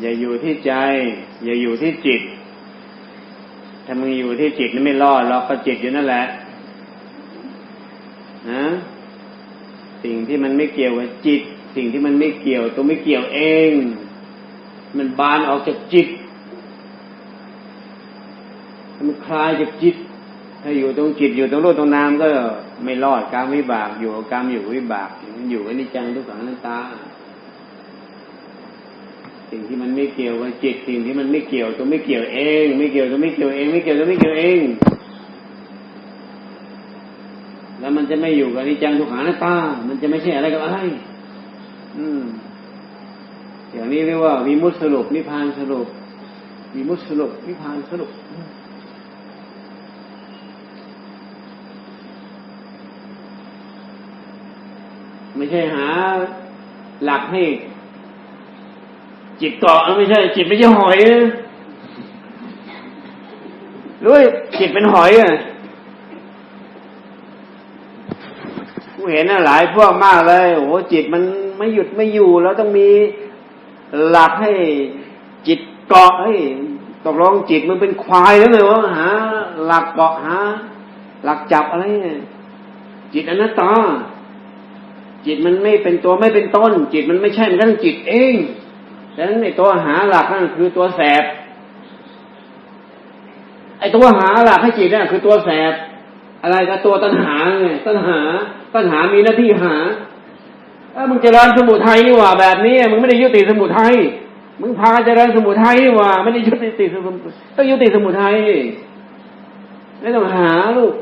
อย่าอยู่ที่ใจ อย่าอยู่ที่จิต ถ้ามึงอยู่ที่จิตนี่ไม่รอดหรอกก็จิตอยู่นั่นแหละนะสิ่งที่มันไม่เกี่ยวกับจิต สิ่งที่มันไม่เกี่ยวตัวไม่เกี่ยวเอง มันบานออกจากจิต มันคลายจากจิต ถ้าอยู่ตรงจิตอยู่ตรงรูปตรงนามก็ไม่รอดกรรมวิบากอยู่กับกรรมอยู่วิบากอยู่อนิจจังทุกขังนัตตา สิ่งที่มันไม่เกี่ยวกับจิตสิ่งที่มันไม่เกี่ยวตัวไม่เกี่ยวเอง ไม่เกี่ยวตัวไม่เกี่ยวเอง ไม่เกี่ยวตัวไม่เกี่ยวเอง แล้วมันจะไม่อยู่กับนิจังทุกขังนัตตา มันจะไม่ใช่อะไรกับอะไร อืม อย่างนี้เรียกว่าวิมุตสรุปนิพพานสรุปวิมุตสรุปนิพพานสรุปไม่ใช่หาหลักให้ จิตเกาะไม่ใช่ จิตไม่ใช่หอยนะรู้ไหมจิตเป็นหอยอะกูเห็นนะหลายพวกมากเลยโอ้โหจิตมันไม่หยุดไม่อยู่ แล้วต้องมีหลักให้จิตเกาะเฮ้ยตกลงจิตมันเป็นควายแล้วเลยวะหาหลักเกาะหาหลักจับอะไรเนี่ยจิตอนัตตา จิตมันไม่เป็นตัวไม่เป็นต้น จิตมันไม่ใช่มันก็ต้องจิตเอง ดังนั้นไอ้ตัวหาหลักนั่นคือตัวแสบ ไอ้ตัวหาหลักให้จิตนั่นคือตัวแสบ อะไรก็ตัวตัณหาไงตัณหา ตัณหามีหน้าที่หาถ้ามึงเจริญสมุทัยนี่หว่าแบบนี้มึงไม่ได้ยุติสมุทัยมึงพาเจริญสมุทัยนี่หว่าไม่ได้ยุติสมุทัยต้องยุติสมุทัยไม่ต้องหาลูก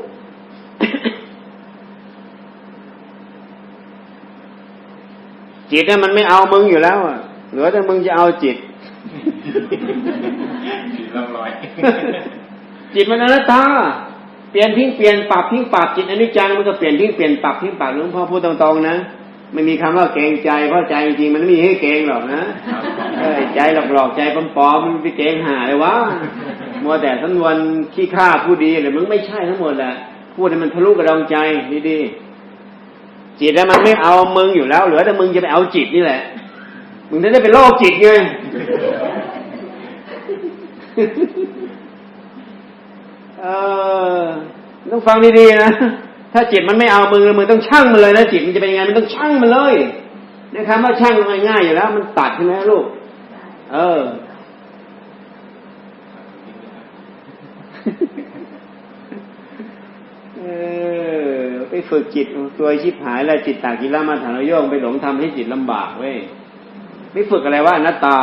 จิตเนี่ยมันไม่เอามึงอยู่แล้วอะ เหลือแต่มึงจะเอาจิต จิตเริ่มลอยจิตมันอนัตตาเปลี่ยนทิ้งเปลี่ยนปรับทิ้งปรับจิตอนิจจังมันก็เปลี่ยนทิ้งเปลี่ยนปรับทิ้งปรับหลวงพ่อพูดตรงๆนะไม่มีคำว่าเกรงใจเพราะใจจริงๆมันไม่มีให้เกรงหรอกนะเออใจหลอกๆใจปลอมๆมันไปเกรงหาเลยวะมัวแต่สันวนขี้ข้าพูดดีเลยมึงไม่ใช่ทั้งหมดแหละพูดให้มันทะลุกระดองใจดีๆจิตแล้วมันไม่เอามึงอยู่แล้ว เหลือแต่มึงจะไปเอาจิตนี่แหละ มึงจะได้เป็นโรคจิตไงเออต้องฟังดีๆนะ ถ้าจิตมันไม่เอามึงเลยมึงต้องช่างมันเลยนะจิตมันจะเป็นยังไงมันต้องช่างมันเลยนะครับว่าช่างมันง่ายๆอยู่แล้ว มันตัดใช่ไหมลูก เออ เออ ไปฝึกจิตตัวชิบหายแล้วจิตตากิรามาฐานโยงไปหลงทำให้จิตลำบากเว้ย ไม่ฝึกอะไรว่าอนัตตา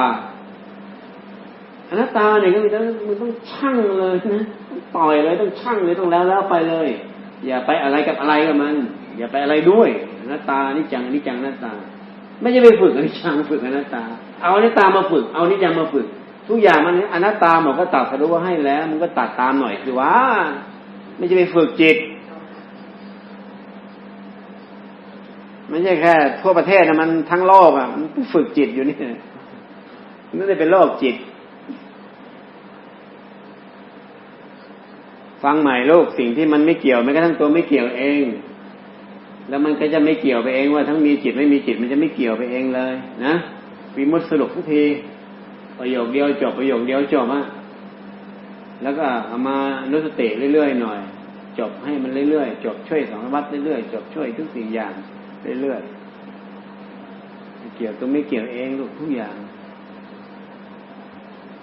อนัตตาเนี่ยก็มีต้องมันต้องช่างเลยนะปล่อยเลยต้องช่างเลยต้องแล้วแล้วไปเลย อย่าไปอะไรกับอะไรกับมัน อย่าไปอะไรด้วยอนัตตานี่จังนี่จังอนัตตา ไม่ใช่ไปฝึกอนิจังฝึกอนัตตา เอาอนัตตามาฝึก เอานิจังมาฝึก ทุกอย่างมันอนัตตาหมดก็ตัดสรุปว่าให้แล้ว มันก็ตัดตามหน่อยคือว่า ไม่ใช่ไปฝึกจิต ไม่ใช่แค่ทั่วประเทศนะมันทั้งโลกอะมันฝึกจิตอยู่นี่มันไม่เป็นโรคจิต ฟังใหม่ลูกสิ่งที่มันไม่เกี่ยวแม้กระทั่งตัวไม่เกี่ยวเอง แล้วมันก็จะไม่เกี่ยวไปเองว่าทั้งมีจิตไม่มีจิตมันจะไม่เกี่ยวไปเองเลย นะวิมุตสรุปทุกทีประโยคเดียวจบประโยคเดียวจบอะแล้วก็เอามานุสติเรื่อยๆหน่อย จบให้มันเรื่อยๆจบช่วยสองวัดเรื่อยๆจบช่วยทุกสิ่งอย่าง เรื่อยๆเกี่ยวตัวไม่เกี่ยวเองลูกทุกอย่าง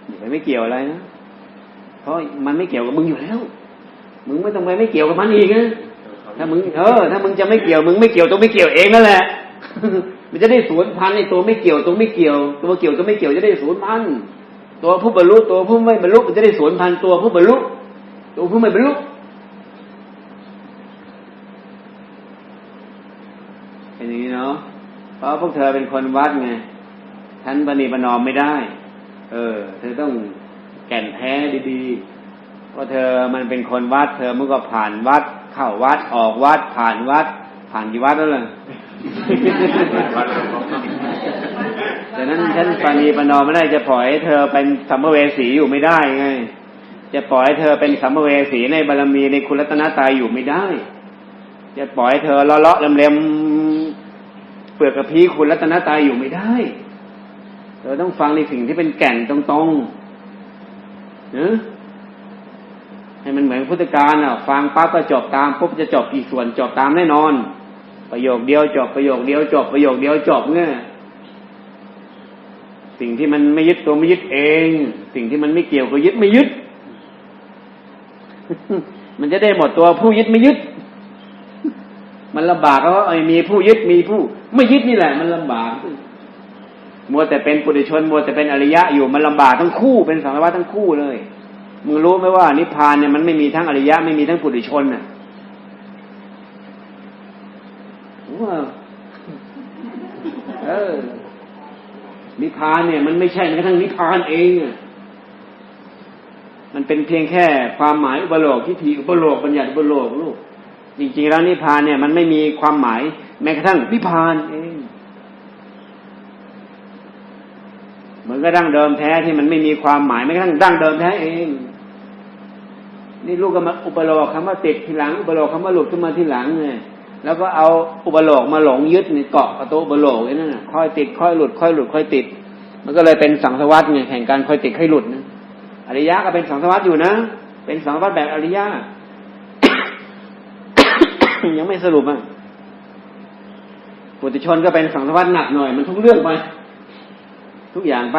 อย่าไปไม่เกี่ยวอะไรนะเพราะมันไม่เกี่ยวกับมึงอยู่แล้ว มึงไม่ต้องไปไม่เกี่ยวกับมันอีกนะถ้ามึงเออถ้ามึงจะไม่เกี่ยวมึงไม่เกี่ยวตัวไม่เกี่ยวเองนั่นแหละมันจะได้สูญพันในตัวไม่เกี่ยวตัวไม่เกี่ยว ตัวเกี่ยวตัวไม่เกี่ยวจะได้สูญพันตัวผู้บรรลุตัวผู้ไม่บรรลุมันจะได้สูญพันตัวผู้บรรลุตัวผู้ไม่บรรลุเป็นอย่างนี้เนาะ เพ ราะพวกเธอเป็นคนวัดไงท่านปณีประนอมไม่ได้ เออ เธอต้องแก่นแท้ดีๆเพราะเธอมันเป็นคนวัด เธอมันก็ผ่านวัด เข้าวัดออกวัด ผ่านวัด ผ่านกี่วัดแล้วล่ะดังนั้นฉันปานีปนอมไม่ได้จะปล่อยให้เธอเป็นสัมภเวสีอยู่ไม่ได้ไง จะปล่อยให้เธอเป็นสัมภเวสีในบารมีในคุณรัตนตรัยอยู่ไม่ได้ จะปล่อยให้เธอเลาะๆเล็มๆ เปลือกกระพี้คุณรัตนตรัยอยู่ไม่ได้ เราต้องฟังในสิ่งที่เป็นแก่นตรงๆเนะให้มันเหมือนพุทธการอะ ฟังปั๊บก็จบตามปุ๊บจะจบกี่ส่วนจบตามแน่นอน ประโยคเดียวจบประโยคเดียวจบประโยคเดียวจบเนี่ยสิ่งที่มันไม่ยึดตัวไม่ยึดเอง สิ่งที่มันไม่เกี่ยวก็ยึดไม่ยึด มันจะได้หมดตัวผู้ยึดไม่ยึด มันลำบากเพราะไอ้มีผู้ยึดมีผู้ ไม่ยึดนี่แหละ มันลำบากมัวแต่เป็นปุถุชนมัวแต่เป็นอริยะอยู่มันลำบากทั้งคู่เป็นสังสารวัฏทั้งคู่เลยมึงรู้ไหมว่านิพพานเนี่ยมันไม่มีทั้งอริยะไม่มีทั้งปุถุชนน่ะว่าเออนิพพานเนี่ย มันไม่ใช่แม้กระทั่งนิพพานเองมันเป็นเพียงแค่ความหมายอุปโลกทิฏฐิอุปโลกบัญญัติอุปโลกลูก จริงๆแล้วนิพพานเนี่ยมันไม่มีความหมายแม้กระทั่งนิพพานเองเหมือนกับดั้งเดิมแท้ที่มันไม่มีความหมายแม้กระทั่งดั้งเดิมแท้เอง นี่ลูกก็มาอุปโลกคำว่าติดทีหลัง อุปโลกคำว่าหลุดขึ้นมาทีหลังไงแล้วก็เอาอุปโลกมาหลงยึดในเกาะประตูอุปโลกไว้นั่นน่ะค่อยติดค่อยหลุดค่อยหลุดค่อยติด มันก็เลยเป็นสังสวัฏไงแห่งการค่อยติดค่อยหลุดนะอริยะก็เป็นสังสวัฏอยู่นะ เป็นสังสวัฏแบบอริยะ ยังไม่สรุปอะปุถุชนก็เป็นสังสารวัฏหนักหน่อย มันทุกเรื่องไป ทุกอย่างไป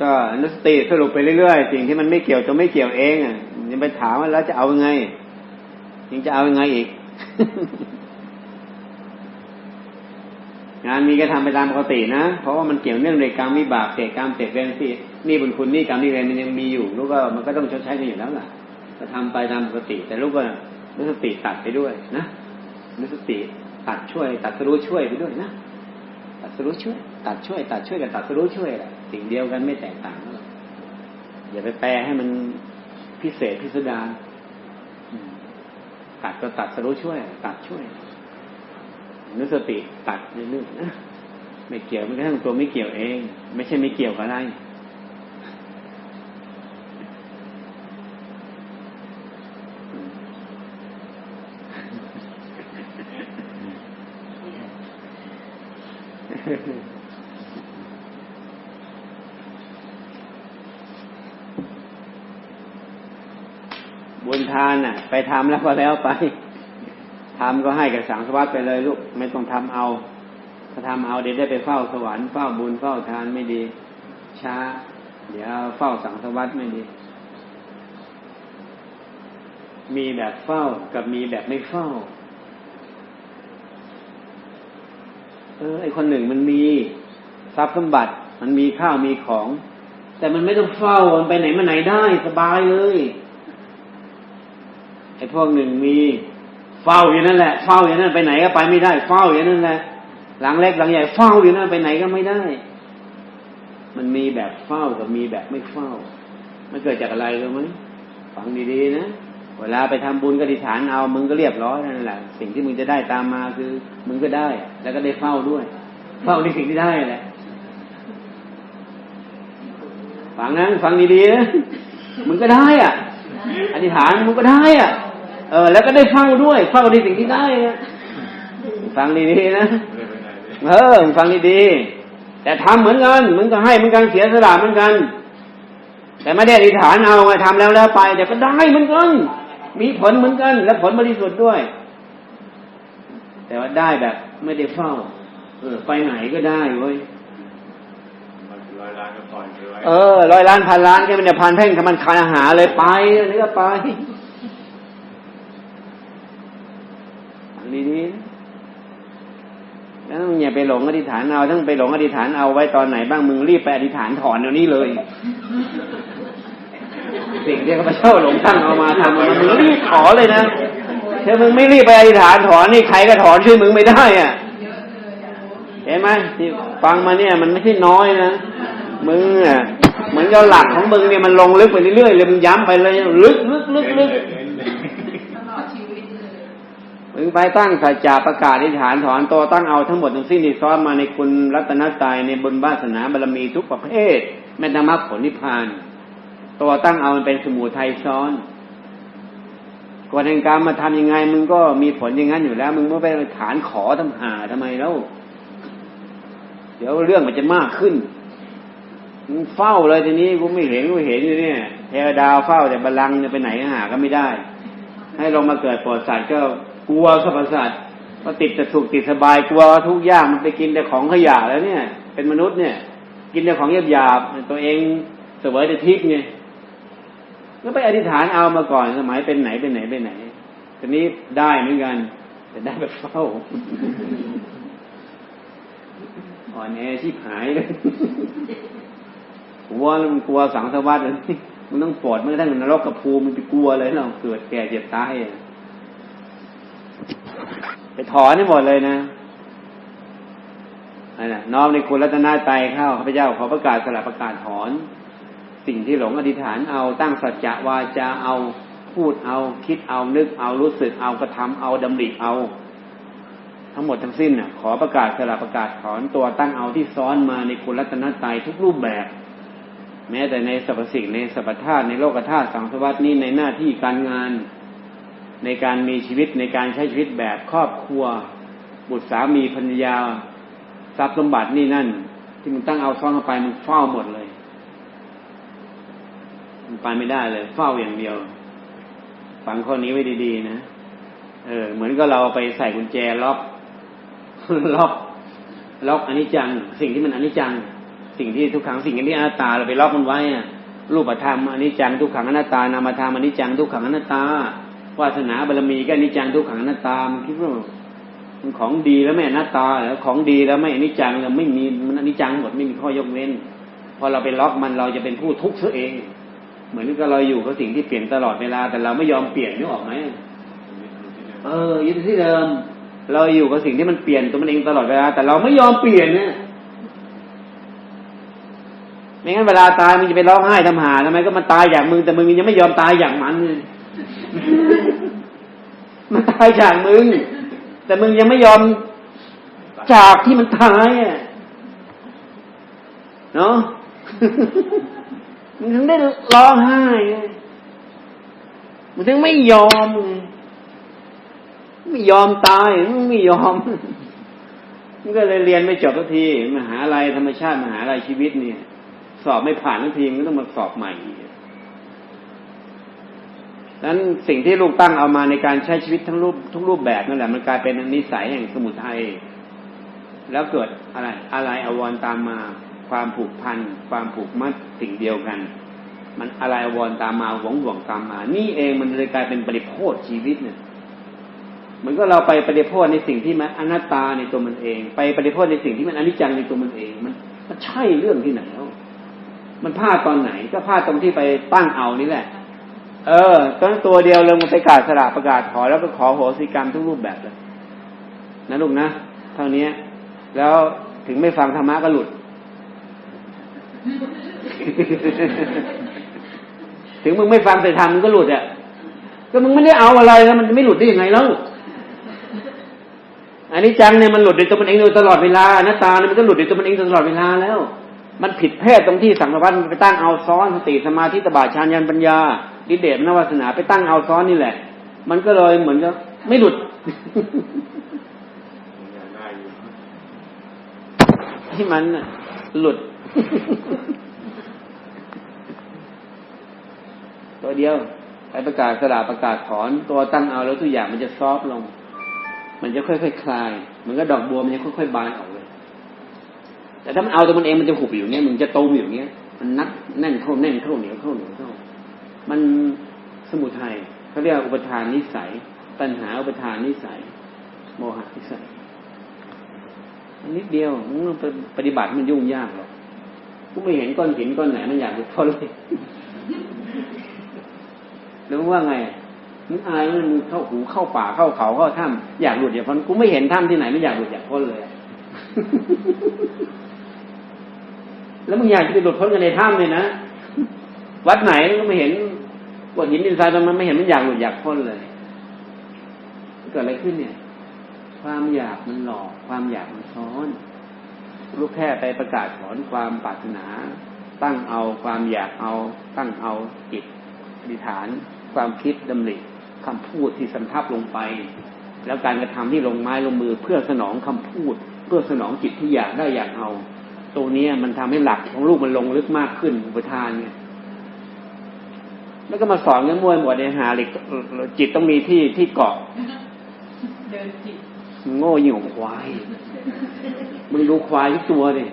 ก็อนุสติสรุปไปเรื่อยๆ สิ่งที่มันไม่เกี่ยวตัวไม่เกี่ยวเองอะยังไปถามว่าแล้วจะเอายังไงยังจะเอายังไงอีก งานมีก็ทำไปตามปกตินะ เพราะว่ามันเกี่ยวเนื่องในกรรมวิบากเศษกรรมเศษเวรที่นี่บุญคุณนี่กรรมนี่เวรมันยังมีอยู่ลูกก็มันก็ต้องชดใช้กันอยู่แล้วล่ะก็ทำไปตามปกติ แต่ลูกก็นุสติตัดไปด้วยนะนุสติตัดช่วย ตัดสรู้ช่วยไปด้วยนะตัดสรู้ช่วย ตัดช่วย ตัดช่วยกับตัดสรู้ช่วยแหละสิ่งเดียวกันไม่แตกต่างกันอย่าไปแปลให้มันพิเศษพิสดารตัดก็ตัดสรู้ช่วย ตัดช่วย นุสติตัดเรื่อยๆนะไม่เกี่ยวไม่กระทั่งตัวไม่เกี่ยวเอง ไม่ใช่ไม่เกี่ยวกับอะไรบุญทานน่ะ ไปทำแล้วก็แล้วไป ทำก็ให้กับสังสวัสดไปเลยลูกไม่ต้องทำเอา ถ้าทำเอาเดี๋ยวได้ไปเฝ้าสวรรค์เฝ้าบุญเฝ้าทานไม่ดี ช้า เดี๋ยวเฝ้าสังสวัสดไม่ดี มีแบบเฝ้ากับมีแบบไม่เฝ้า เออไอคนหนึ่งมันมีทรัพย์สมบัติ มันมีข้าวมีของ แต่มันไม่ต้องเฝ้ามันไปไหนมาไหนได้สบายเลยไอพวกหนึ่งมี เฝ้าอยู่นั่นแหละเฝ้าอยู่นั่นไปไหนก็ไปไม่ได้ เฝ้าอยู่นั่นแหละหลังเล็กหลังใหญ่เฝ้าอยู่นั่นไปไหนก็ไม่ได้ มันมีแบบเฝ้ากับมีแบบไม่เฝ้า มันเกิดจากอะไรรู้ไหมฟังดีๆนะเวลาไปทำบุญกติฐานเอามึงก็เรียบร้อยนั่นแหละสิ่งที่มึงจะได้ตามมาคือมึงก็ได้ แล้วก็ได้เฝ้าด้วยเฝ้าในสิ่งที่ได้แหละฟังนะฟังดีๆนะมึงก็ได้อะอธิษฐานมึงก็ได้อะ เออ แล้วก็ได้เฝ้าด้วย เฝ้าในสิ่งที่ได้นะฟังดีๆนะเออฟังดีๆแต่ทำเหมือนกันมึงก็ให้เหมือนกันเสียสละเหมือนกัน แต่ไม่ได้อธิษฐานเอาไงทำแล้วแล้วไป แต่ก็ได้เหมือนกัน มีผลเหมือนกัน และผลบริสุทธิ์ด้วย แต่ว่าได้แบบ ไม่ได้เฝ้า เออ ไปไหนก็ได้เว้ยร้อยล้านก็ปล่อยไปไว้เออร้อยล้านพันล้านแค่มันจะพันแพ่งกับมันคายอาหารเลยไปอันนี้ก็ไปฟังดีๆนะแล้ว มึงอย่าไปหลงอธิษฐานเอาทั้งไปหลงอธิษฐานเอาไว้ตอนไหนบ้างมึงรีบไปอธิษฐานถอนเดี๋ยวนี้เลย สิ่งที่เขาพเจ้าหลงตั้งเอามาทำมามึงรีบขอเลยนะถ้ามึงไม่รีบไปอธิษฐานถอนนี่ใครก็ถอนช่วยมึงไม่ได้อะเห็นไหมที่ฟังมาเนี่ย มันไม่ใช่น้อยนะมึงอะเหมือนกับหลักของมึงเนี่ยมันลงลึกไปเรื่อยๆเลยมึงย้ำไปเลย ลึกลึกลึกลึก ตลอดชีวิตเลย มึงไปตั้งสัจจะประกาศอธิฐานถอนตัวตั้งเอาทั้งหมดทั้งสิ้นที่ซ้อนมาในคุณรัตนตรัยในบุญวาสนาบารมีทุกประเภทแม้แต่มรรคผลนิพพาน ตัวตั้งเอามันเป็นสมุทัยซ้อนกฎแห่งกรรมมาทำยังไง มึงก็มีผลอย่างนั้นอยู่แล้ว มึงไม่ไปฐานขอทำหาทำไมแล้ว เดี๋ยวเรื่องมันจะมากขึ้นมึงเฝ้าเลยทีนี้กูไม่เห็นกูเห็นอยู่เนี่ยเทวดาวเฝ้าแต่บัลลังจะไปไหนหาก็ไม่ได้ ให้ลงมาเกิดปรดสัตว์ก็ กลัวสรรพสัตว์พอติดแต่สุขติดสบายกลัวทุกอย่างมันไปกินแต่ของขยะแล้วเนี่ย เป็นมนุษย์เนี่ย กินแต่ของหยาบๆตัวเองเสวยแต่ทิพย์ไงก็ไปอธิษฐานเอามาก่อนสมัยเป็นไหนเป็นไหนเป็นไหนทีนี้ได้เหมือนกันแต่ได้แบบเฝ้าอ่อนแอชิบหายเลยกลัวมันกลัวสังสารวัฏเลยมันต้องปลดมันกระทั่งนรกกับภูมิมันไปกลัวเลยเราเกิดแก่เจ็บตายอะ ไปถอนให้หมดเลยนะนั่นะน้อมในคุณรัตนาใจเข้าข้าพเจ้าขอประกาศสลับประกาศถอน สิ่งที่หลงอธิษฐานเอาตั้งสัจจะวาจาเอาพูดเอาคิดเอานึกเอารู้สึกเอากระทำเอาดำริเอา ทั้งหมดทั้งสิ้นน่ะขอประกาศสลับประกาศถอนตัวตั้งเอาที่ซ้อนมาในคุณรัตนตรัยทุกรูปแบบ แม้แต่ในสรรพสิ่งในสรรพธาตุในโลกธาตุสังสวัตนี้ในหน้าที่การงาน ในการมีชีวิตในการใช้ชีวิตแบบครอบครัว บุตรสามีภรรยาทรัพย์สมบัตินี่นั่น ที่มึงตั้งเอาซ้อนเข้าไปมึงเฝ้าหมดเลยมันไปไม่ได้เลย เฝ้าอย่างเดียว ฟังข้อนี้ไว้ดีๆนะเออ เหมือนก็เราไปใส่กุญแจล็อกล็อกล็อกอนิจจัง สิ่งที่มันอนิจจัง สิ่งที่ทุกขังสิ่งที่อนัตตาเราไปล็อกมันไว้อะรูปธรรมอนิจจังทุกขังอนัตตานามธรรมอนิจจังทุกขังอนัตตา วาสนาบารมีก็อนิจจังทุกขังอนัตตามันคิดว่ามันของดีแล้วไม่อนัตตาแล้วของดีแล้วไม่อนิจจังแล้วไม่มีมันอนิจจังหมดไม่มีข้อยกเว้นพอเราไปล็อกมันเราจะเป็นผู้ทุกข์ซะเอง เหมือนกับเราอยู่กับสิ่งที่เปลี่ยนตลอดเวลา แต่เราไม่ยอมเปลี่ยนนึกออกไหมเออยึดที่เดิม เราอยู่กับสิ่งที่มันเปลี่ยนตัวมันเองตลอดเวลา แต่เราไม่ยอมเปลี่ยนเนี่ยไม่งั้นเวลาตายมึงจะไปร้องไห้ทำหาทำไมก็มันตายอย่างมึงแต่มึงยังไม่ยอมตายอย่างมันเลย มันตายจากมึง แต่มึงยังไม่ยอมจากที่มันตายอะเนาะมึงถึงได้ร้องไห้ไงมึงถึงไม่ยอมไงไม่ยอมตายมึงไม่ยอมมันก็เลยเรียนไม่จบสักทีมหาลัยธรรมชาติมหาลัยชีวิตเนี่ย สอบไม่ผ่านทักทีมันก็ต้องมาสอบใหม่ นั้นสิ่งที่ลูกตั้งเอามาในการใช้ชีวิตทั้งรูปทุกรูปแบบนั่นแหละมันกลายเป็นนิสัยแห่งสมุทัยแล้วเกิดอะไรอะไรอวรตามมาความผูกพันความผูกมัดสิ่งเดียวกัน มันอะไรอวรตามมาหวงหวงตามมา นี่เองมันเลยกลายเป็นปริโภทชีวิตเนี่ยเหมือนก็เราไปปฏิโภทในสิ่งที่มันอนัตตาในตัวมันเอง ไปปฏิโภทในสิ่งที่มันอนิจจังในตัวมันเอง มันมันใช่เรื่องที่ไหนแล้วมันพลาดตอนไหนก็พลาดตรงที่ไปตั้งเอานี่แหละ เออตอนตัวเดียวเลยมันไปกาศสละประกาศขอแล้วก็ขอโหสิกรรมทุกรูปแบบเลยนะลูกนะเท่านี้แล้วถึงไม่ฟังธรรมะก็หลุด ถึงมึงไม่ฟังแต่ทำมึงก็หลุดอะก็มึงไม่ได้เอาอะไรแล้วมันจะไม่หลุดได้ยังไงแล้วอันนี้จังเนี่ยมันหลุดในตัวมันเองโดยตลอดเวลาหน้าตาเนี่ยมันก็หลุดในตัวมันเองตลอดเวลาแล้ว มันผิดแพทย์ตรงที่สังสารวัฏมันไปตั้งเอาซ้อนสติสมาธิตบะฌานยันปัญญา ดิเดชนวาสนาไปตั้งเอาซ้อนนี่แหละ มันก็เลยเหมือนกับไม่หลุดที่มันน่ะหลุด ตัวเดียวไปประกาศสลาประกาศถอน ตัวตั้งเอาแล้วทุกอย่างมันจะซอฟลง มันจะค่อยๆคคลายเหมือนกับดอกบัวมันจะค่อยๆบานออกเลย แต่ถ้ามันเอาตัวมันเองมันจะหุบอยู่เนี้ยมันจะโตมอยู่เนี้ยมันนักแน่นเข้าแน่นเข้าเหนียวเข้าเหนียวเข้า มันสมุทัยเขาเรียกวุปทานนิสัย ตัณหาอุปทานนิสัย โมหะนิสัยนิดเดียวมึงปฏิบัติมันยุ่งยากหรอกกูไม่เห็นก้อนหินก้อนไหนมันอยากหลุดพ้นเลยแล้วว่าไงมึงอายมันมึงเข้าหูเข้าป่าเข้าเขาเข้าถ้ำอยากหลุดอยากพ้นกูไม่เห็นถ้ำที่ไหนไม่อยากหลุดอยากพ้นเลย แล้วมึงอยากจะไปหลุดพ้นกันในถ้ำเลยนะวัดไหนก็ไม่เห็น ก้อนหินดินทรายตรงนั้นไม่เห็นมันอยากหลุดอยากพ้นเลยเกิดอะไรขึ้นเนี่ย ความอยากมันหลอก ความอยากมันซ้อนลูกแค่ไปประกาศถอนความปรารถนา ตั้งเอาความอยากเอา ตั้งเอาจิตอธิษฐาน ความคิดดำริคำพูดที่สันทับลงไป แล้วการกระทำที่ลงไม้ลงมือเพื่อสนองคำพูด เพื่อสนองจิตที่อยากได้อยากเอา ตัวนี้มันทำให้หลักของลูกมันลงลึกมากขึ้นอุปทานเนี่ย แล้วก็มาสอนกันมวยหมดในหาเหล็กจิตต้องมีที่ที่เกาะเดินจิตโง่ยิ่งกว่าควายมึงดูควายทุกตัวดิ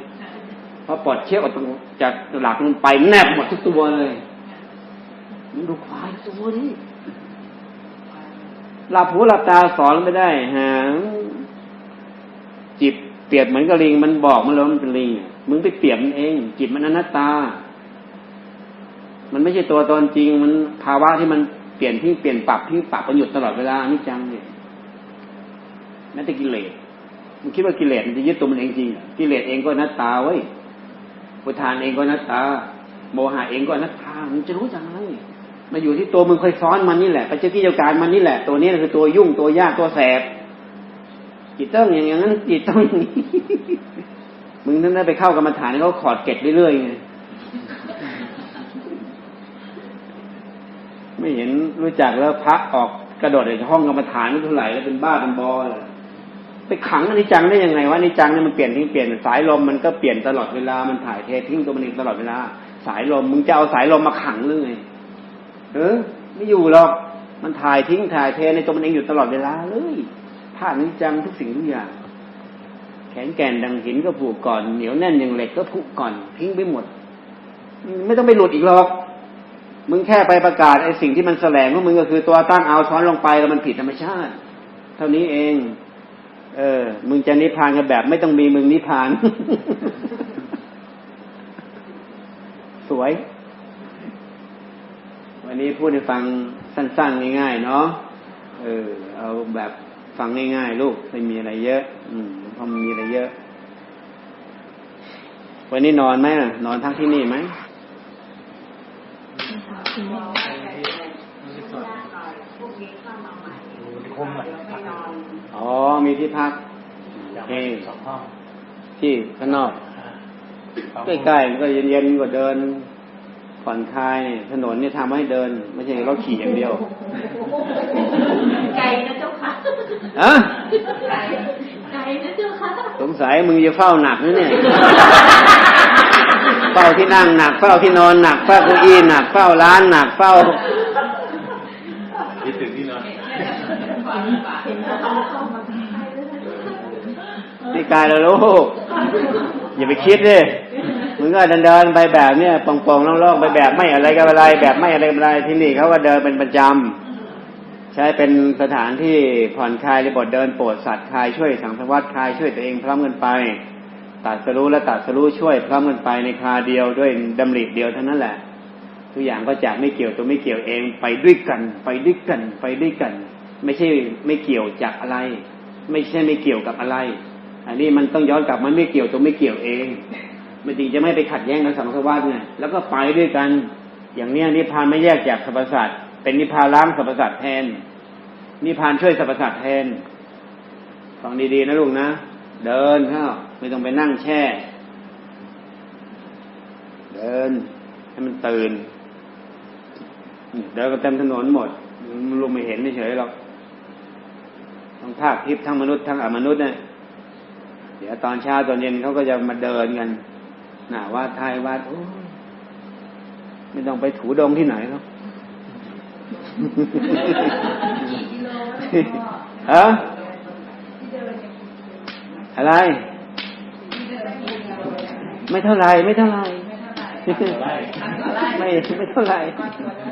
พอปลดเชือกออกจากหลักมันไปแนบหมดทุกตัวเลยมึงดูควายทุกตัวนี่หลับหูหลับตาสอนไม่ได้หางจิตเปรียบเหมือนกับลิง มันบอกมันแล้วมันเป็นลิงมึงไปเปรียบมันเอง จิตมันอนัตตา มันไม่ใช่ตัวตนจริง มันภาวะที่มันเปลี่ยนที่เปลี่ยนปรับที่ปรับประโยชน์ตลอดเวลานี่จังเนี่ยแม้แต่กิเลสมันคิดว่ากิเลสมันจะยึดตัวมันเองจริง กิเลสเองก็นัตตาเว้ยพุทานเองก็นัตตา โมหะเองก็นัตตา มันจะรู้จักไรมาอยู่ที่ตัวมึงเคยซ้อนมันนี่แหละไปเจ้าที่เจ้าการมันนี่แหละ ตัวนี้คือตัวยุ่งตัวยากตัวแสบจิตต้องอย่างนั้นจิตต้องอย่างนี้มึงนั่นไปเข้ากรรมฐานเขาขอดเก็ดเรื่อยๆไง ไม่เห็นรู้จักแล้วพระออกกระโดดในห้องกรรมฐานไม่เท่าไหร่แล้วเป็นบ้าเป็นบอเลยไปขังอนิจจังได้ยังไงวะอนิจังเนี่ยมันเปลี่ยนทิ้งเปลี่ยนสายลมมันก็เปลี่ยนตลอดเวลามันถ่ายเททิ้งตัวมันเองตลอดเวลา สายลมมึงจะเอาสายลมมาขังหรือไงเออไม่อยู่หรอกมันถ่ายทิ้งถ่ายเทในตัวมันเองอยู่ตลอดเวลาเลยธาตุนิจจังทุกสิ่งทุกอย่าง แข็งแกร่งดังหินก็ผูกก่อนเหนียวแน่นอย่างเหล็กก็ผูกก่อนทิ้งไปหมด ไม่ต้องไปหลุดอีกหรอก มึงแค่ไปประกาศไอ้สิ่งที่มันแสลงของมึงก็คือตัวตั้งเอาช้อนลงไปแล้วมันผิดธรรมชาติ เท่านี้เอง เออ มึงจะนิพพานกันแบบ ไม่ต้องมีมึงนิพพาน สวย วันนี้พูดให้ฟังสั้นๆ ง่ายๆ เนาะเออ เอาแบบฟังง่ายๆ ลูกไม่มีอะไรเยอะ อืมเพราะมันมีอะไรเยอะ วันนี้นอนไหมนอนพักที่นี่ไหม อะอ๋อ มีที่พักอยากเอไปงสองห้องที่ข้างนอก ใกล้ๆมันก็เย็นๆกว่าเดินผ่อนคลายเนี่ยถนนเนี่ยทำให้เดิน ไม่ใช่เราขี่อย่างเดียวไกลนะเจ้าค่ะอะไกลไกลนะเจ้าค่ะสงสัยมึงจะเฝ้าหนักนะเนี่ย เฝ้าที่นั่งหนัก เฝ้าที่นอนหนัก เฝ้าเก้าอี้หนัก เฝ้าร้านหนัก เฝ้าคิดถึงที่นอนนี่กายแล้วลูกอย่าไปคิดดิมึงก็เดินเดินๆไปแบบเนี้ยปองๆล่องๆไปแบบไม่อะไรกับอะไร แบบไม่อะไรกับอะไรที่นี่เขาก็เดินเป็นประจำใช้เป็นสถานที่ผ่อนคลายในบทเดินโปรดสัตว์คลายช่วยสังสารวัตคลายช่วยตัวเองพร้อมกันไป ตัดสรู้และตัดสรู้ช่วยพร้อมกันไปในคาเดียวด้วยดำริเดียวเท่านั้นแหละ ทุกอย่างก็จากไม่เกี่ยวตัวไม่เกี่ยวเองไปด้วยกัน ไปด้วยกัน ไปด้วยกัน ไม่ใช่ไม่เกี่ยวจากอะไร ไม่ใช่ไม่เกี่ยวกับอะไร อันนี้มันต้องย้อนกลับมันไม่เกี่ยวตัวไม่เกี่ยวเอง มันจริงจะไม่ไปขัดแย้งกับสังสารวัฏไงแล้วก็ไปด้วยกัน อย่างเนี้ยนิพพานไม่แยกจากสรรพสัตว์เป็นนิพพานล้างสรรพสัตว์แทนนิพพานช่วยสรรพสัตว์แทนฟังดีๆนะลูกนะ เดินเข้าไม่ต้องไปนั่งแช่ เดิน ให้มันตื่น เดินกันเต็มถนนหมดมันลุงไม่เห็นเฉยๆหรอกทั้งภาคทิพย์ทั้งมนุษย์ทั้งอมนุษย์เนี่ยเดี๋ยวตอนเช้าตอนเย็นเขาก็จะมาเดินกันหน้าวาดไทยวาดโอ้ยไม่ต้องไปถูดงที่ไหนครับกี่กิโลไม่พอฮะ อะไรที่เดินกี่กิโลไม่เท่าไรไม่เท่าไรไม่เท่าไหร่พันกว่าไร่ไม่ไม่เท่าไรพันกว่าไร่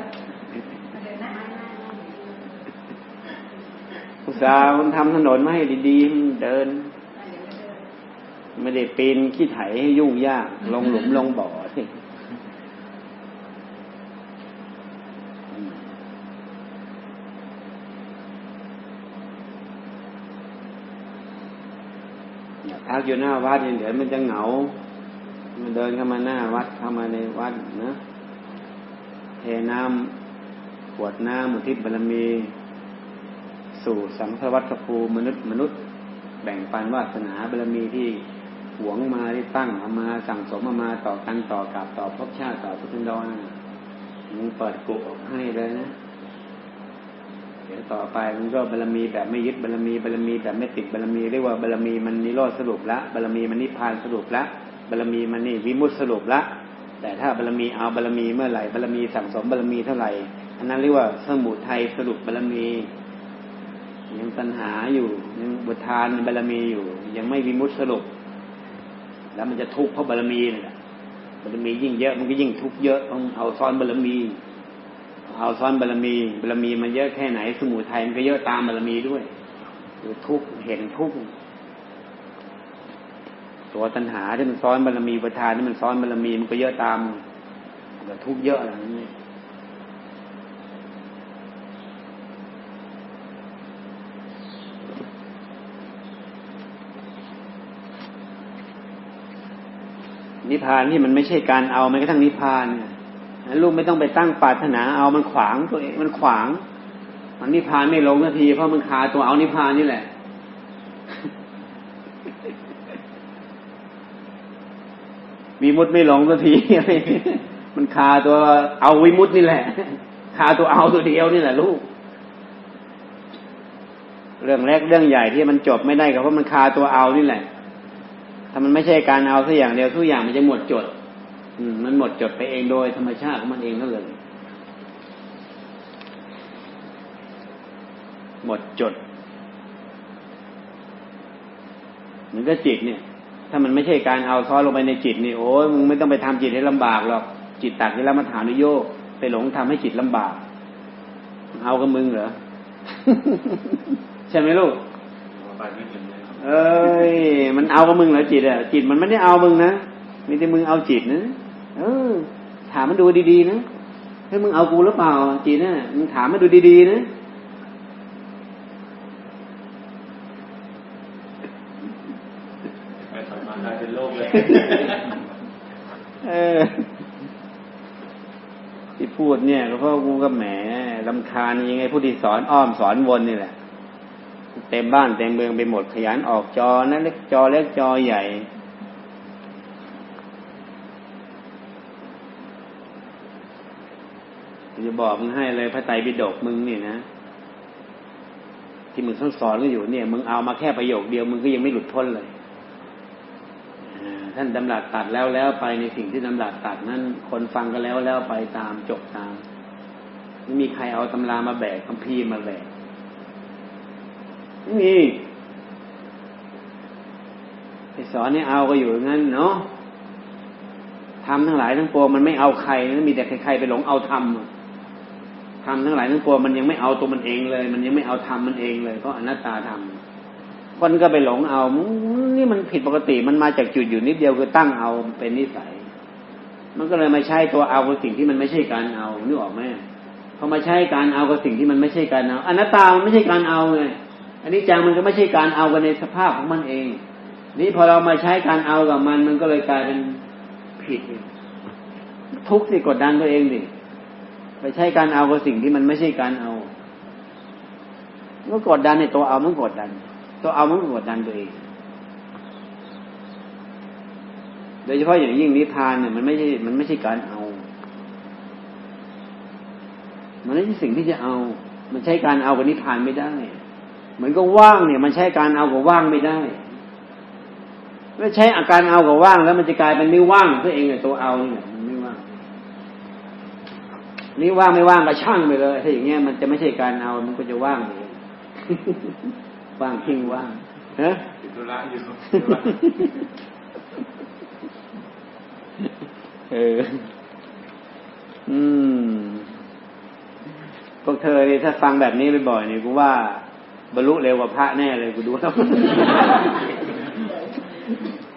เดินหน้าอุตส่าห์มันทำถนนมาให้ดีๆมันเดิน ไม่ได้ปีนขี้ไถให้ยุ่งยาก ลงหลุมลงบ่อสิอย่า พักอยู่หน้าวัดเนี่ยเดี๋ยวมันจะเหงา มันเดินเข้ามาหน้าวัดเข้ามาในวัดนะเทน้ำขวดน้ำมุทิบารมี สู่สังสวัตภูมนุษย์มนุษย์ แบ่งปันวาสนาบารมีที่หวงมาที่ตั้งเอามาสั่งสมเอามาต่อกันต่อกับต่อภพชาติต่อพุทธนดรมึงเปิดกุออกให้เลยนะ ต่อไปมันก็บารมีแบบไม่ยึดบารมีบารมีแบบไม่ติดบารมีเรียกว่าบารมีมันนิโรธสรุปละบารมีมันนิพพานสรุปละบารมีมันนี่วิมุตติสรุปละ แต่ถ้าบารมีเอาบารมีเมื่อไหร่บารมีสั่งสมบารมีเท่าไหร่อันนั้นเรียกว่าสมุทัยสรุปบารมียังตัณหาอยู่ยังบุทานบารมีอยู่ ยังไม่วิมุตติสรุป แล้วมันจะทุกข์เพราะบารมีนี่แหละบารมียิ่งเยอะมันก็ยิ่งทุกข์เยอะต้องเอาซ้อนบารมี เอาซ้อนบารมีบารมีมันเยอะแค่ไหน สมุทัยมันก็เยอะตามบารมีด้วยคือทุกเห็นทุกตัวตัณหาที่มันซ้อนบารมีประทานที่มันซ้อนบารมีมันก็เยอะตามมันก็ทุกเยอะอะไรนั้นเนี่ยนิพพานที่มันไม่ใช่การเอาแม้กระทั่งนิพพานเนี่ย ลูกไม่ต้องไปตั้งปรารถนาเอามันขวางตัวเองมันขวาง มันนิพพานไม่ลงสักทีเพราะมันคาตัวเอานิพพานนี่แหละวิมุตไม่ลงสักทีมันคาตัวเอาวิมุตนี่แหละ คาตัวเอาตัวเดียวนี่แหละลูก เรื่องแรกเรื่องใหญ่ที่มันจบไม่ได้ก็เพราะมันคาตัวเอานี่แหละถ้ามันไม่ใช่การเอาสักอย่างเดียวทุกอย่างมันจะหมดจด มมันหมดจดไปเองโดยธรรมชาติของมันเองนั่นเลยหมดจดเหมือนกับจิตเนี่ย ถ้ามันไม่ใช่การเอาซ้อนลงไปในจิตนี่โอ้ยมึงไม่ต้องไปทำจิตให้ลำบากหรอกจิตตักที่แล้วมาฐานุโยกไปหลงทำให้จิตลำบาก เอากับมึงเหรอใช่ไหมลูกไปไม่ถึงเลยครับเอ้ย มันเอากับมึงเหรอจิตอะจิตมันไม่ได้เอามึงนะมีแต่มึงเอาจิตนะ เออ ถามมันดูดีๆนะเฮ้ยมึงเอากูหรือเปล่าจิตน่ะมึงถามมันดูดีๆนะไปถอยมากลายเป็นโลกเลยเออที่พูดเนี่ยก็เพราะกูก็แหมลำคาญยังไงผู้ที่สอนอ้อมสอนวนนี่แหละ เต็มบ้านเต็มเมืองไปหมดขยันออกจอนะเล็กจอเล็กจอใหญ่ จะบอกมึงให้เลยพระไตรปิฎกมึงเนี่ยนะ ที่มึงสอนก็อยู่เนี่ย มึงเอามาแค่ประโยคเดียวมึงก็ยังไม่หลุดพ้นเลยท่านดำรัสตัดแล้วแล้วไปในสิ่งที่ดำรัสตัดนั้น คนฟังก็แล้วแล้วไปตามจบตามไม่มีใครเอาตำรามาแบกคัมภีร์มาแบกไม่มีไปสอนเนี่ยเอาก็อยู่งั้นเนาะทำทั้งหลายทั้งปวงมันไม่เอาใครนะมีแต่ใครๆไปหลงเอาทำ ทำทั้งหลายทั้งปวงมันยังไม่เอาตัวมันเองเลย มันยังไม่เอาทำมันเองเลยเพราะอนัตตาทำคนก็ไปหลงเอา นี่มันผิดปกติมันมาจากจุดอยู่นิดเดียวคือตั้งเอาเป็นนิสัย มันก็เลยมาใช้ตัวเอากับสิ่งที่มันไม่ใช่การเอานึกออกไหมพอมาใช้การเอากับสิ่งที่มันไม่ใช่การเอาอนัตตามันไม่ใช่การเอาไงอันนี้จังมันก็ไม่ใช่การเอากันในสภาพของมันเอง นี่พอเรามาใช้การเอากับมัน มันก็เลยกลายเป็นผิด ทุกข์สิกดดันตัวเองดิ ไปใช้การเอากับสิ่งที่มันไม่ใช่การเอาก็กดดันในตัวเอามันกดดัน ตัวเอามันก็กดดันตัวเองโดยเฉพาะอย่างยิ่งนิพพานเนี่ยมันไม่ใช่ มันไม่ใช่การเอา มันไม่ใช่สิ่งที่จะเอา มันใช้การเอากับนิพพานไม่ได้ เหมือนกับว่างเนี่ย มันใช้การเอากับว่างไม่ได้ไม่ใช้อาการเอากับว่างแล้วมันจะกลายเป็นไม่ว่างตัวเองเนี่ยตัวเอาเนี่ย นไม่ว่างนี่ว่างไม่ว่างก็ช่างไปเลยถ้าอย่างเงี้ยมันจะไม่ใช่การเอา มันก็จะว่างเองว่างทิ้งว่างฮะติดธุระอยู่เออ อืม พวกเธอนี่ถ้าฟังแบบนี้บ่อยๆนี่กูว่า บรรลุเร็วกว่าพระแน่เลยกูดูแล้ว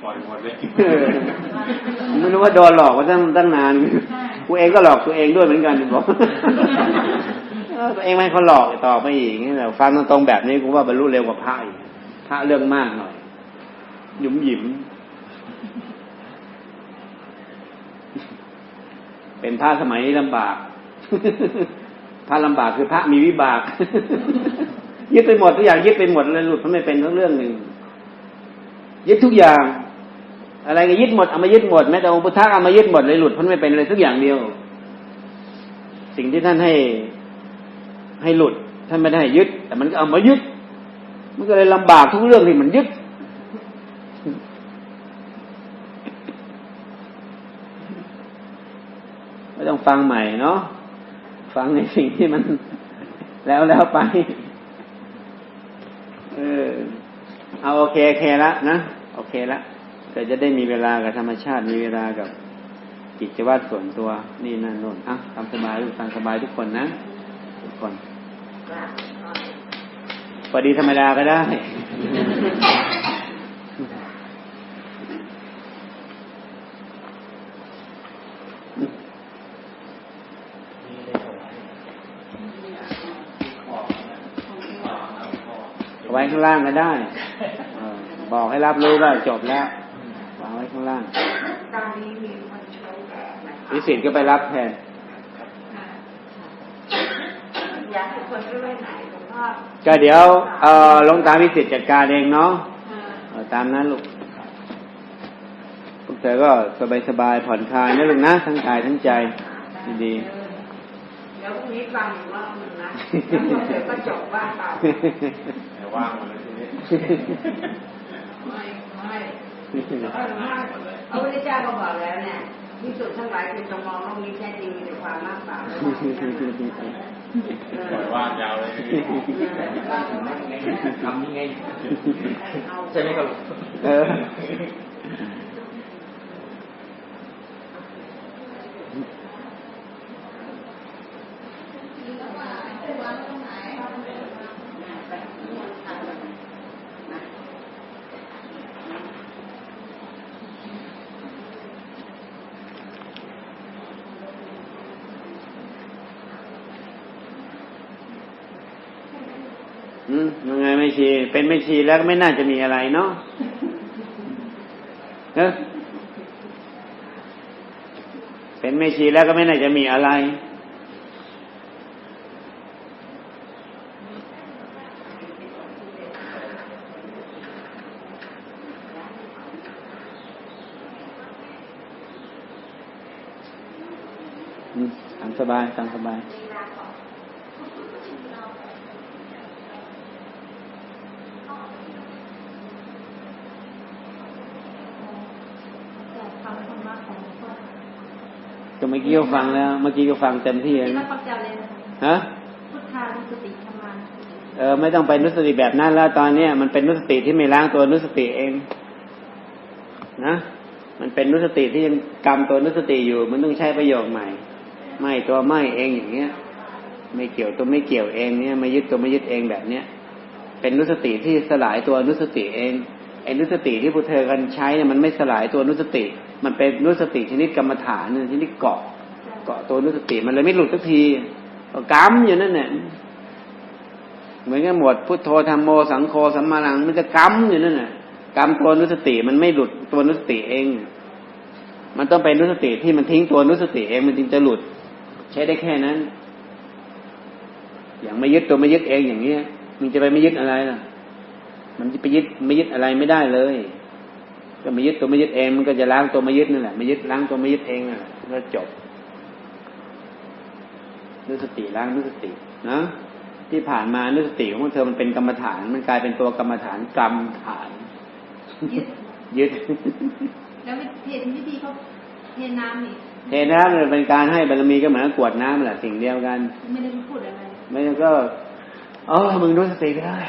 ปล่อยหมดเลยเออไม่รู้ว่าโดนหลอกมาตั้งตั้งนาน กูเองก็หลอกตัวเองด้วยเหมือนกันบอกเออตัวเองไม่เขาหลอกต่อไปอีกนี่แหละฟังตรงๆแบบนี้กูว่าบรรลุเร็วกว่าพระอีกพระเรื่องมากหน่อย หยุมหยิม เป็นพระสมัยนี้ลำบาก พระลำบากคือพระมีวิบาก ยึดไปหมดทุกอย่างยึดไปหมดเลยหลุดพ้นไม่เป็นทั้งเรื่องหนึ่งยึดทุกอย่าง อะไรก็ยึดหมดเอามายึดหมดแม้แต่องค์พุทธะเอามายึดหมดเลยหลุดพ้นไม่เป็นเลยทุกอย่างเดียว สิ่งที่ท่านให้ให้หลุดท่านไม่ได้ให้ยึด แต่มันก็เอามายึด มันก็เลยลำบากทุกเรื่องที่มันยึด ไม่ต้องฟังใหม่เนาะฟังในสิ่งที่มันแล้วแล้วไป เออเอาโอเคโอเคละนะ โอเคละ ก็จะได้มีเวลากับธรรมชาติมีเวลากับกิจวัตรส่วนตัวนี่นั่นโน่นอะทำสบายลูกทำสบายทุกคนนะ ทุกคนพอดีธรรมดาก็ได้ไว้ข้างล่างก็ได้ บอกให้รับรู้ก็จบแล้ว ข้างล่างตอนนี้มีคนใช้แบบไหมนิสิตก็ไปรับแทนอยากให้คนไปไว้ไหนหลวงพ่อก็เดี๋ยวเออลงตามนิสิตจัดการเองเนาะเออตามนั้นลูกพวกเธอก็สบายสบายๆผ่อนคลายนะลูกนะทั้งกายทั้งใจดีเดี๋ยวพรุ่งนี้ฟังอีกรอบหนึ่งนะแล้วเดี๋ยวก็จบว่าเปล่าๆแต่ว่างหมดเลยทีนี้ ไม่ไม่เออไม่ พระพุทธเจ้าก็บอกแล้วเนี่ยที่สุดทั้งหลายคือจงมองโลกนี้แท้จริงมีแต่ความมากเปล่าและว่างเอปล่อยอว่างยาวเลยทีนี้ทำยังไงใช่ไหมครับ เออ อืมยังไงไม่ชี เป็นไม่ชีแล้วไม่น่าจะมีอะไรเนาะเป็นไม่ชีแล้วก็ไม่น่าจะมีอะไร ตามสบาย ตามสบาย ฟังธรรมะของหลวงพ่อ ก็เมื่อกี้ก็ฟังแล้ว เมื่อกี้ก็ฟังเต็มที่ที่แล้วว่านะปัจจัยเลยนะคะฮะพุทธานุสติธรรมาเออไม่ต้องไปนุสติแบบนั้นแล้วตอนเนี้ยมันเป็นนุสติที่ไม่ล้างตัวนุสติเอง นะมันเป็นนุสติที่ยังกรรมตัวนุสติอยู่ มันต้องใช้ประโยคใหม่ ไม่ตัวไม่เองอย่างเงี้ย ไม่เกี่ยวตัวไม่เกี่ยวเองเนี่ยไม่ยึดตัวไม่ยึดเองแบบเนี้ยเป็นนุสติที่สลายตัวนุสติเองไอ้นุสติที่พวกเธอกันใช้เนี่ยมันไม่สลายตัวนุสติ มันเป็นนุสติชนิดกรรมฐานชนิดเกาะ เกาะตัวนุสติมันเลยไม่หลุดสักทีก็กำอยู่นั่นแหละเหมือนกับหมวดพุทโธธรรมโมสังโฆสัมมาลัง มันจะกำอยู่นั่นแหละกำตัวนุสติมันไม่หลุดตัวนุสติเอง มันต้องเป็นนุสติที่มันทิ้งตัวนุสติเองมันจึงจะหลุด ใช้ได้แค่นั้น อย่างไม่ยึดตัวไม่ยึดเองอย่างเนี้ยมันจะไปไม่ยึดอะไรล่ะ มันจะไปยึดไม่ยึดอะไรไม่ได้เลย ก็ไม่ยึดตัวไม่ยึดเอง มันก็จะล้างตัวไม่ยึดนั่นแหละไม่ยึดล้างตัวไม่ยึดเองนั่นแหละก็จบ นุสติล้างนุสตินะที่ผ่านมานุสติของเธอมันเป็นกรรมฐาน มันกลายเป็นตัวกรรมฐานกรรมฐาน ยึดยึดแล้วเห็นวิธีเขาเทน้ำนี่เทน้ำเนี่ยเป็นการให้บารมีก็เหมือนกับกรวดน้ำแหละสิ่งเดียวกัน ไม่ได้พูดอะไรไม่งั้นก็อ๋อมึงรู้สติก็ได้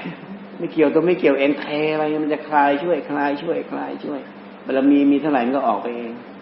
ไม่เกี่ยวตัวไม่เกี่ยวเองเทอะไรมันจะคลายช่วยคลายช่วยคลายช่วยบารมีมีเท่าไหร่มันก็ออกไปเองอ